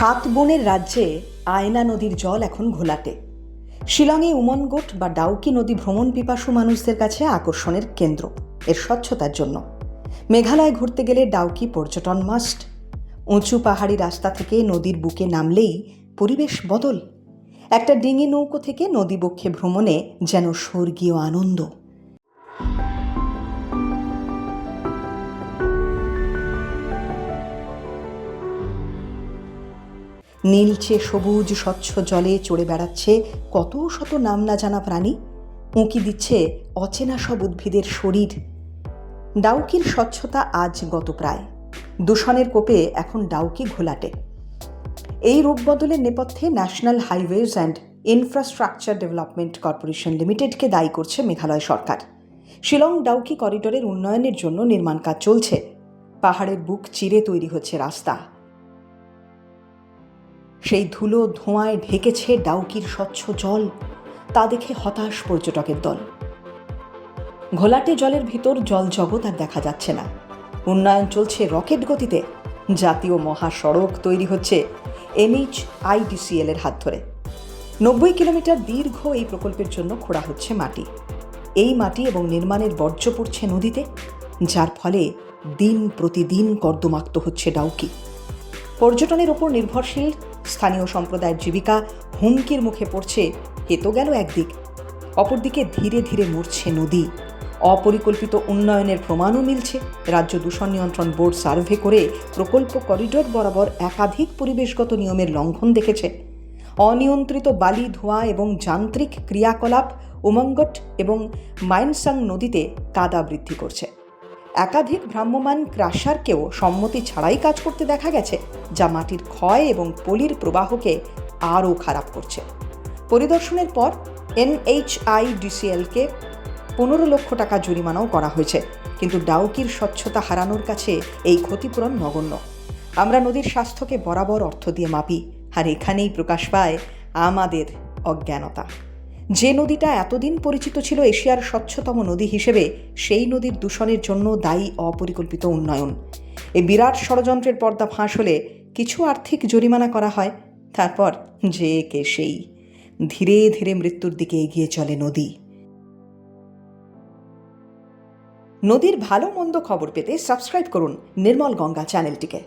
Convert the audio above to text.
সাত বনের রাজ্যে আয়না নদীর জল এখন ঘোলাটে। শিলংয়ে উমনগোট বা ডাউকি নদী ভ্রমণ পিপাসু মানুষদের কাছে আকর্ষণের কেন্দ্র, এর স্বচ্ছতার জন্য। মেঘালয় ঘুরতে গেলে ডাউকি পর্যটন মাস্ট উঁচু পাহাড়ি রাস্তা থেকে নদীর বুকে নামলেই পরিবেশ বদল। একটা ডিঙি নৌকো থেকে নদী বক্ষে ভ্রমণে যেন স্বর্গীয় আনন্দ। নীলচে সবুজ স্বচ্ছ জলে চড়ে বেড়াচ্ছে কত শত নাম না জানা প্রাণী? উঁকি দিচ্ছে অচেনা সব উদ্ভিদের শরীর। ডাউকির স্বচ্ছতা আজ গত প্রায়। দূষণের কোপে এখন ডাউকি ঘোলাটে। এই রূপ বদলের নেপথ্যে national highways and infrastructure development corporation লিমিটেডকে দায়ী করছে মেঘালয় সরকার। শিলং ডাউকি করিডোরের উন্নয়নের জন্য নির্মাণ কাজ চলছে। পাহাড়ের বুক চিরে তৈরি হচ্ছে রাস্তা। সেই ধুলো ধোঁয়ায় ঢেকেছে ডাউকির স্বচ্ছ জল, তা দেখে হতাশ পর্যটকের দল। ঘোলাটে জলের ভিতর জল জগৎ আর দেখা যাচ্ছে না। উন্নয়ন চলছে রকেট গতিতে। জাতীয় মহাসড়ক তৈরি হচ্ছে এনএইচ আইডিসিএল এর হাত ধরে। নব্বই কিলোমিটার দীর্ঘ এই প্রকল্পের জন্য খোঁড়া হচ্ছে মাটি। এই মাটি এবং নির্মাণের বর্জ্য পড়ছে নদীতে, যার ফলে দিন প্রতিদিন কর্দমাক্ত হচ্ছে ডাউকি। পর্যটনের ওপর নির্ভরশীল স্থানীয় সম্প্রদায়ের জীবিকা হুমকির মুখে পড়ছে, এ তো গেল একদিক। অপরদিকে ধীরে ধীরে মরছে নদী। অপরিকল্পিত উন্নয়নের প্রমাণও মিলছে। রাজ্য দূষণ নিয়ন্ত্রণ বোর্ড সার্ভে করে প্রকল্প করিডোর বরাবর একাধিক পরিবেশগত নিয়মের লঙ্ঘন দেখেছে। অনিয়ন্ত্রিত বালি, ধোঁয়া এবং যান্ত্রিক ক্রিয়াকলাপ উমঙ্গট এবং মাইনসাং নদীতে কাদা বৃদ্ধি করছে। একাধিক ভ্রাম্যমাণ ক্রাশারকেও সম্মতি ছাড়াই কাজ করতে দেখা গেছে, যা মাটির ক্ষয় এবং পলির প্রবাহকে আরও খারাপ করছে। পরিদর্শনের পর, এনএইচআইডিসিএলকে পনেরো লক্ষ টাকা জরিমানাও করা হয়েছে, কিন্তু ডাউকির স্বচ্ছতা হারানোর কাছে এই ক্ষতিপূরণ নগণ্য। আমরা নদীর স্বাস্থ্যকে বরাবর অর্থ দিয়ে মাপি, আর এখানেই প্রকাশ পায় আমাদের অজ্ঞানতা। যে নদীটা এতদিন পরিচিত ছিল এশিয়ার স্বচ্ছতম নদী হিসেবে, সেই নদীর দূষণের জন্য দায়ী অপরিকল্পিত উন্নয়ন। এই বিরাট ষড়যন্ত্রের পর্দা ফাঁস হলে কিছু আর্থিক জরিমানা করা হয়, তারপর যে কে সেই। ধীরে ধীরে মৃত্যুর দিকে এগিয়ে চলে নদী। নদীর ভালো মন্দ খবর পেতে সাবস্ক্রাইব করুন নির্মল গঙ্গা চ্যানেলটিকে।